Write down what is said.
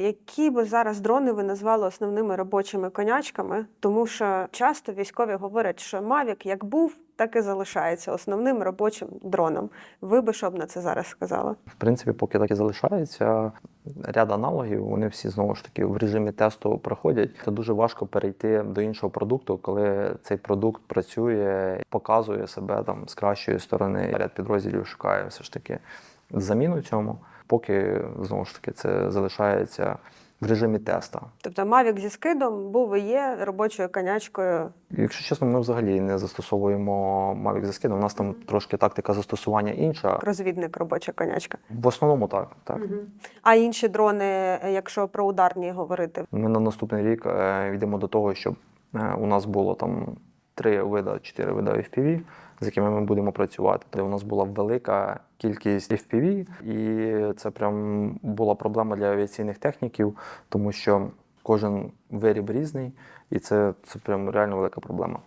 Які би зараз дрони ви назвали основними робочими конячками? Тому що часто військові говорять, що Mavic як був, так і залишається основним робочим дроном. Ви би що б на це зараз сказали? В принципі, поки так і залишається. Ряд аналогів, вони всі знову ж таки в режимі тесту проходять. Це дуже важко перейти до іншого продукту, коли цей продукт працює, показує себе там з кращої сторони. Ряд підрозділів шукає все ж таки заміну цьому. Поки знову ж таки це залишається в режимі теста. Тобто Mavic зі скидом був і є робочою конячкою. Якщо чесно, ми взагалі не застосовуємо Mavic за скидом. У нас там трошки тактика застосування інша. Розвідник робоча конячка. В основному так. так. А інші дрони, якщо про ударні говорити, Ми на наступний рік е, йдемо до того, щоб е, у нас було там три вида, чотири вида FPV, з якими ми будемо працювати. Де у нас була велика кількість FPV, і це прям була проблема для авіаційних техніків, тому що кожен виріб різний, і це, це прям реально велика проблема.